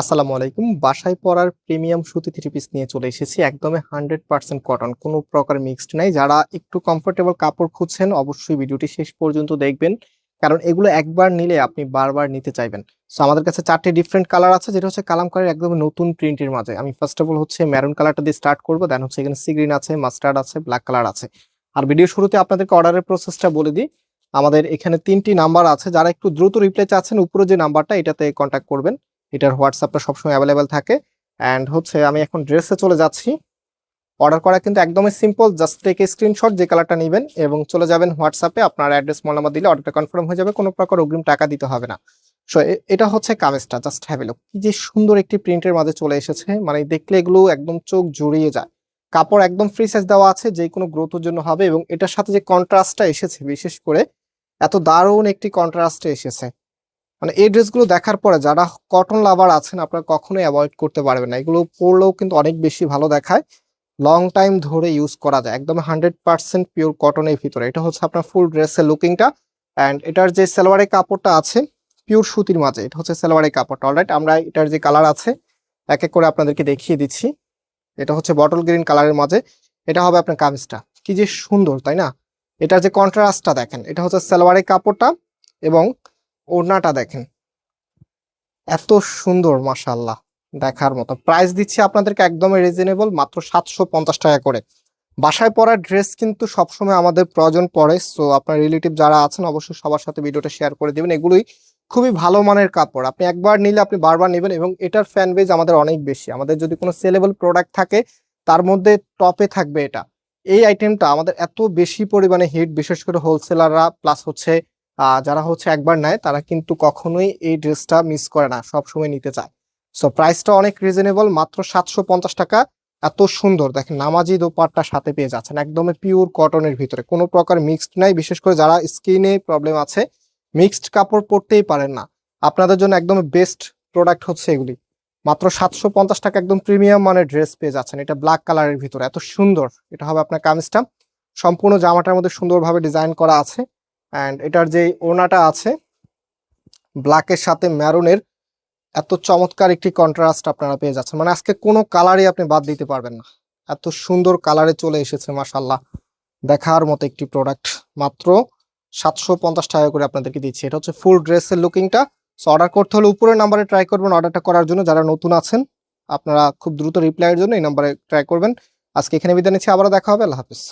আসসালামু আলাইকুম। বাসায় পরার প্রিমিয়াম সুতি থ্রি পিস নিয়ে চলে এসেছি। একদমই হান্ড্রেড পার্সেন্ট কটন কোনো প্রকার মিক্সড নাই। যারা একটু কমফোর্টেবল কাপড় খুঁজছেন, অবশ্যই ভিডিওটি শেষ পর্যন্ত দেখবেন। কারণ এগুলো একবার নিলে আপনি বারবার নিতে চাইবেন। সো আমাদের কাছে চারটে ডিফারেন্ট কালার আছে, যেটা হচ্ছে কালামকারের একদম নতুন প্রিন্টের মাঝে। আমি ফার্স্ট অফ অল হচ্ছে ম্যারুন কালারটা দিয়ে স্টার্ট করব দেন হচ্ছে এখানে সি গ্রিন আছে মাস্টার্ড আছে ব্ল্যাক কালার আছে। আর ভিডিও শুরুতে আপনাদেরকে অর্ডারের প্রসেসটা বলে দিই। আমাদের এখানে তিনটি নাম্বার আছে। যারা একটু দ্রুত রিপ্লাই চাচ্ছেন, উপরে যে নাম্বারটা এটাতে কন্ট্যাক্ট করবেন। এটার হোয়াটসঅ্যাপটা সবসময় অ্যাভেলেবেল থাকে। অ্যান্ড হচ্ছে আমি এখন ড্রেসে চলে যাচ্ছি। অর্ডার করা কিন্তু একদমই সিম্পল জাস্ট টেক স্ক্রিনশট যে কালারটা নেবেন এবং চলে যাবেন হোয়াটসঅ্যাপে, আপনার অ্যাড্রেস মোল নাম্বার দিলে অর্ডারটা কনফার্ম হয়ে যাবে, কোনো প্রকার অগ্রিম টাকা দিতে হবে না। সো এটা হচ্ছে কামেজটা জাস্ট হ্যাভ কি যে সুন্দর একটি প্রিন্টের মাঝে চলে এসেছে মানে দেখলে এগুলো একদম চোখ জুড়িয়ে যায়। কাপড় একদম ফ্রি সাইজ দেওয়া আছে, যে কোনো গ্রোথের জন্য হবে এবং এটার সাথে যে কন্ট্রাস্টটা এসেছে, বিশেষ করে এত দারুণ একটি কন্ট্রাস্টে এসেছে। মানে এই ড্রেসগুলো দেখার পরে যারা কটন লাভার আছেন, আপনারা কখনোই অ্যাভয়েড করতে পারবেন না। এগুলো পরলেও কিন্তু অনেক বেশি ভালো দেখায়। লং টাইম ধরে ইউজ করা যায়। একদম হান্ড্রেড পার্সেন্ট পিওর কটনের ভিতরে। এটা হচ্ছে আপনার ফুল ড্রেসের লুকিংটা অ্যান্ড এটার যে সালোয়ারের কাপড়টা আছে পিওর সুতির মাঝে, এটা হচ্ছে সালোয়ারের কাপড়টা। অলরাইট আমরা এটার যে কালার আছে, এক এক করে আপনাদেরকে দেখিয়ে দিচ্ছি। এটা হচ্ছে বটল গ্রিন কালারের মাঝে। এটা হবে আপনার কামিজটা। কি যে সুন্দর, তাই না? এটার যে কন্ট্রাস্টটা দেখেন, এটা হচ্ছে সালোয়ারের কাপড়টা এবং ওড়নাটা দেখেন। এত সুন্দর মাশাল্লাহ দেখার মতো। প্রাইস দিচ্ছি আপনাদেরকে একদমই রিজনেবল মাত্র সাতশো পঞ্চাশ টাকা করে। বাসায় পরার ড্রেস কিন্তু সবসময় আমাদের প্রয়োজন পড়ে সো আপনার রিলেটিভ যারা আছেন, অবশ্যই সবার সাথে ভিডিওটা শেয়ার করে দিবেন। এগুলোই খুবই ভালো মানের কাপড়। আপনি একবার নিলে আপনি বারবার নেবেন এবং এটার ফ্যান বেজ আমাদের অনেক বেশি। আমাদের যদি কোনো সেলেবল প্রোডাক্ট থাকে, তার মধ্যে টপে থাকবে এটা। এই আইটেমটা আমাদের এত বেশি পরিমাণে হিট বিশেষ করে হোলসেলাররা প্লাস হচ্ছে যারা হচ্ছে একবার নেয়, তারা কিন্তু কখনোই এই ড্রেসটা মিস করে না সব সময় নিতে চায়। সো প্রাইসটা অনেক রিজনেবল মাত্র সাতশো পঞ্চাশ টাকা। এত সুন্দর, দেখেন নামাজি দোপাট্টা সাথে পেয়ে যাচ্ছেন, একদমই পিওর কটনের ভিতরে। কোনো প্রকার মিক্সড নাই, বিশেষ করে যারা স্কিনে প্রবলেম আছে মিক্সড কাপড় পরতেই পারেন না। আপনাদের জন্য একদম বেস্ট প্রোডাক্ট হচ্ছে এগুলি। মাত্র সাতশো পঞ্চাশ টাকা একদম প্রিমিয়াম মানের ড্রেস পেয়ে যাচ্ছেন, এটা ব্ল্যাক কালারের ভিতরে। এত সুন্দর, এটা হবে আপনার কামিজটা। সম্পূর্ণ জামাটার মধ্যে সুন্দরভাবে ডিজাইন করা আছে। অ্যান্ড এটার যে ওড়নাটা আছে ব্ল্যাকের সাথে ম্যারুনের এত চমৎকার একটি কন্ট্রাস্ট আপনারা পেয়ে যাচ্ছেন। মানে আজকে কোনো কালারই আপনি বাদ দিতে পারবেন না। এত সুন্দর কালারে চলে এসেছে মাসাল্লাহ দেখার মতো একটি প্রোডাক্ট মাত্র সাতশো পঞ্চাশ টাকা করে আপনাদেরকে দিচ্ছি। এটা হচ্ছে ফুল ড্রেসের লুকিংটা সো অর্ডার করতে হলে উপরের নাম্বারে ট্রাই করবেন অর্ডারটা করার জন্য। যারা নতুন আছেন, আপনারা খুব দ্রুত রিপ্লাইয়ের জন্য এই নাম্বারে ট্রাই করবেন। আজকে এখানে বিদায় নিচ্ছি। আবারও দেখা হবে। আল্লাহ হাফিজ।